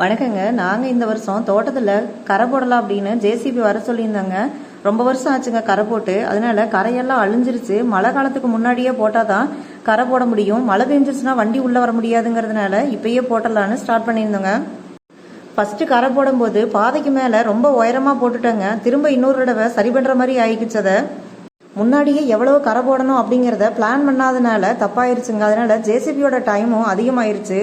வணக்கங்க. நாங்கள் இந்த வருஷம் தோட்டத்தில் கரை போடலாம் அப்படின்னு ஜேசிபி வர சொல்லியிருந்தாங்க. ரொம்ப வருஷம் ஆச்சுங்க கரை போட்டு. அதனால கரையெல்லாம் அழிஞ்சிருச்சு. மழை காலத்துக்கு முன்னாடியே போட்டால் தான் கரை போட முடியும். மழை பெஞ்சிருச்சுன்னா வண்டி உள்ளே வர முடியாதுங்கிறதுனால இப்பயே போட்டலான்னு ஸ்டார்ட் பண்ணியிருந்தோங்க. ஃபஸ்ட்டு கரை போடும்போது பாதைக்கு மேலே ரொம்ப உயரமாக போட்டுட்டேங்க. திரும்ப இன்னொரு தடவை சரி பண்ணுற மாதிரி ஆயிக்கிச்சதை அதை. முன்னாடியே எவ்வளவு கரை போடணும் அப்படிங்கிறத பிளான் பண்ணாதனால தப்பாயிருச்சுங்க. அதனால ஜேசிபியோட டைமும் அதிகமாயிருச்சு.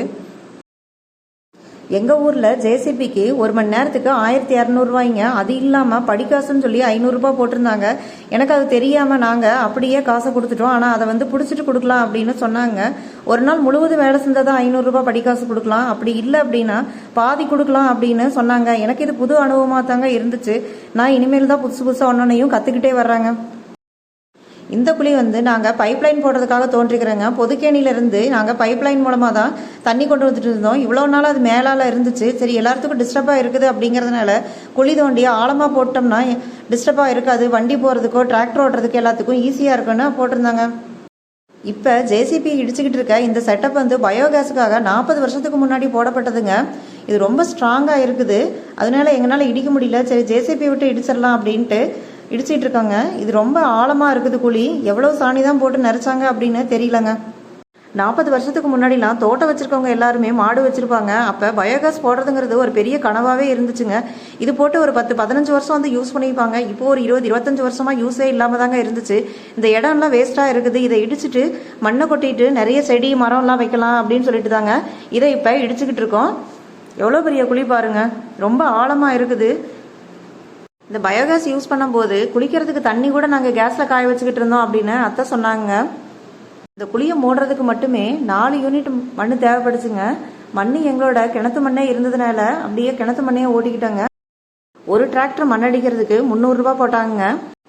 எங்கள் ஊரில் ஜேசிபிக்கு ஒரு மணி நேரத்துக்கு ஆயிரத்தி இரநூறுவாய்ங்க அது இல்லாமல் படிக்காசுன்னு சொல்லி ஐநூறுரூபா போட்டிருந்தாங்க. எனக்கு அது தெரியாமல் நாங்கள் அப்படியே காசை கொடுத்துட்டோம். ஆனால் அதை வந்து பிடிச்சிட்டு கொடுக்கலாம் அப்படின்னு சொன்னாங்க. ஒரு நாள் முழுவதும் வேலை செஞ்சால் தான் ஐநூறுரூபா படிக்காசு கொடுக்கலாம். அப்படி இல்லை அப்படின்னா பாதி கொடுக்கலாம் அப்படின்னு சொன்னாங்க. எனக்கு இது புது அனுபவமாக தாங்க இருந்துச்சு. நான் இனிமேல் தான் புதுசு புதுசாக ஒன்றொன்னையும் கற்றுக்கிட்டே வர்றாங்க. இந்த குழி வந்து நாங்கள் பைப்லைன் போடுறதுக்காக தோன்றிக்கிறோங்க. பொதுக்கேணியிலேருந்து நாங்கள் பைப்லைன் மூலமாக தான் தண்ணி கொண்டு வந்துட்டு இருந்தோம். இவ்வளோ நாள் அது மேலால் இருந்துச்சு. சரி எல்லாத்துக்கும் டிஸ்டர்பாக இருக்குது அப்படிங்கிறதுனால குழி தோண்டி ஆழமாக போட்டோம்னா டிஸ்டர்பாக இருக்காது. வண்டி போகிறதுக்கோ டிராக்டர் ஓட்டுறதுக்கு எல்லாத்துக்கும் ஈஸியாக இருக்குன்னு போட்டிருந்தாங்க. இப்போ ஜேசிபி இடிச்சுக்கிட்டு இருக்க இந்த செட்டப் வந்து பயோகேஸுக்காக நாற்பது வருஷத்துக்கு முன்னாடி போடப்பட்டதுங்க. இது ரொம்ப ஸ்ட்ராங்காக இருக்குது. அதனால எங்களால் இடிக்க முடியல. சரி ஜேசிபி விட்டு இடிச்சிடலாம் அப்படின்ட்டு இடிச்சிட்டு இருக்காங்க இது ரொம்ப ஆழமாக இருக்குது குழி. எவ்வளோ சாணி தான் போட்டு நரைச்சாங்க அப்படின்னு தெரியலங்க. நாற்பது வருஷத்துக்கு முன்னாடிலாம் தோட்டம் வச்சிருக்கவங்க எல்லாருமே மாடு வச்சிருப்பாங்க. அப்போ பயோகேஸ் போடுறதுங்கிறது ஒரு பெரிய கனவாகவே இருந்துச்சுங்க. இது போட்டு ஒரு பத்து பதினஞ்சு வருஷம் வந்து யூஸ் பண்ணியிருப்பாங்க இப்போ ஒரு இருபது இருபத்தஞ்சு வருஷமா யூஸே இல்லாமல் தாங்க இருந்துச்சு. இந்த இடம்லாம் வேஸ்ட்டாக இருக்குது. இதை இடிச்சிட்டு மண்ணை கொட்டிட்டு நிறைய செடி மரம்லாம் வைக்கலாம் அப்படின்னு சொல்லிட்டு தாங்க. இதை இப்போ இடிச்சுக்கிட்டு இருக்கோம். எவ்வளோ பெரிய குழி பாருங்க. ரொம்ப ஆழமாக இருக்குது. இந்த பயோகேஸ் யூஸ் பண்ணும்போது குளிக்கிறதுக்கு தண்ணி கூட நாங்கள் கேஸில் காய வச்சுக்கிட்டு இருந்தோம் அப்படின்னு அத்தை சொன்னாங்க. இந்த குழியை மூடுறதுக்கு மட்டுமே நாலு யூனிட் மண் தேவைப்படுச்சுங்க. மண் எங்களோட கிணத்து மண்ணே இருந்ததுனால அப்படியே கிணத்து மண்ணையே ஓட்டிக்கிட்டோங்க. ஒரு டிராக்டர் மண் அடிக்கிறதுக்கு முந்நூறுரூபா போட்டாங்க.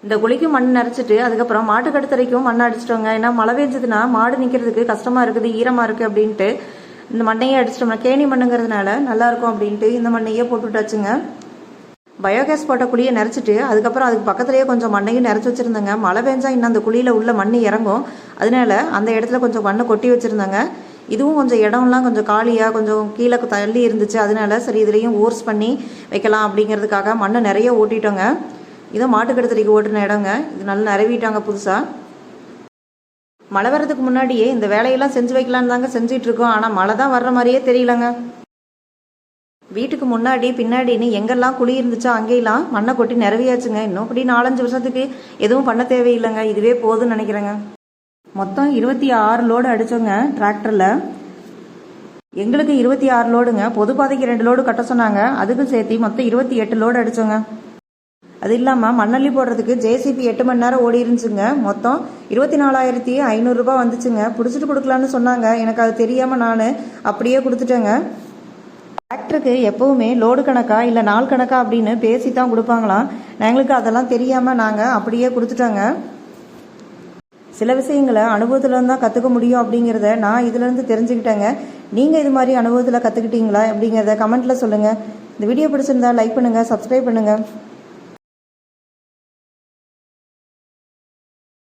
இந்த குழிக்கு மண் நிறச்சிட்டு அதுக்கப்புறம் மாட்டு கடுத்தரைக்கும் மண் அடிச்சிட்டோங்க. ஏன்னா மழை பெஞ்சதுன்னா மாடு நிற்கிறதுக்கு கஷ்டமாக இருக்குது ஈரமாக இருக்குது அப்படின்ட்டு. இந்த மண்ணையே அடிச்சிட்டோம்னா கேணி மண்ணுங்கிறதுனால நல்லாயிருக்கும் அப்படின்ட்டு இந்த மண்ணையே போட்டு விட்டாச்சுங்க பயோகேஸ் போட்ட குழியை நிறச்சிட்டு அதுக்கப்புறம் அதுக்கு பக்கத்துலேயே கொஞ்சம் மண்ணையும் நிறச்சி வச்சுருந்தாங்க. மழை பெஞ்சா இன்னும் அந்த குழியில் உள்ள மண் இறங்கும். அதனால அந்த இடத்துல கொஞ்சம் மண்ணை கொட்டி வச்சுருந்தாங்க. இதுவும் கொஞ்சம் இடம்லாம் கொஞ்சம் காலியாக கொஞ்சம் கீழே தள்ளி இருந்துச்சு. அதனால சரி இதுலேயும் ஓர்ஸ் பண்ணி வைக்கலாம் அப்படிங்கிறதுக்காக மண்ணை நிறைய ஓட்டிட்டோங்க. இதோ மாட்டுக்கடுத்தடிக்கு ஓட்டின இடங்க. இது நல்லா நிறவிட்டாங்க புதுசாக மழை வர்றதுக்கு முன்னாடியே இந்த வேலையெல்லாம் செஞ்சு வைக்கலான்னு தாங்க செஞ்சிட்ருக்கோம் ஆனால் மழை தான் வர்ற மாதிரியே தெரியலங்க. வீட்டுக்கு முன்னாடி பின்னாடின்னு எங்கெல்லாம் குழி இருந்துச்சோ அங்கேயெல்லாம் மண்ணை கொட்டி நிறவியாச்சுங்க இன்னும் அப்படி நாலஞ்சு வருஷத்துக்கு எதுவும் பண்ண தேவையில்லைங்க. இதுவே போதும்னு நினைக்கிறேங்க. மொத்தம் இருபத்தி ஆறு லோடு அடிச்சோங்க டிராக்டரில். எங்களுக்கு இருபத்தி ஆறு லோடுங்க. பொதுப்பாதைக்கு ரெண்டு லோடு கட்ட சொன்னாங்க. அதுக்கும் சேர்த்து மொத்தம் இருபத்தி எட்டு லோடு அடிச்சோங்க. அது இல்லாமல் மண்ணள்ளி போடுறதுக்கு ஜேசிபி எட்டு மணி நேரம் ஓடி இருந்துச்சுங்க. மொத்தம் இருபத்தி நாலாயிரத்தி ஐநூறுரூபா வந்துச்சுங்க. பிடிச்சிட்டு கொடுக்கலான்னு சொன்னாங்க. எனக்கு அது தெரியாமல் நான் அப்படியே கொடுத்துட்டேங்க. டிராக்டருக்கு எப்பவுமே லோடு கணக்கா இல்லை நாள் கணக்கா அப்படின்னு பேசி தான் கொடுப்பாங்களாம் எங்களுக்கு அதெல்லாம் தெரியாமல் நாங்கள் அப்படியே கொடுத்துட்டோங்க. சில விஷயங்களை அனுபவத்துலேருந்து தான் கற்றுக்க முடியும் அப்படிங்கிறத நான் இதுலேருந்து தெரிஞ்சுக்கிட்டேங்க. நீங்கள் இது மாதிரி அனுபவத்தில் கற்றுக்கிட்டீங்களா அப்படிங்கிறத கமெண்ட்டில் சொல்லுங்கள் இந்த வீடியோ பிடிச்சிருந்தா லைக் பண்ணுங்கள் சப்ஸ்கிரைப் பண்ணுங்கள்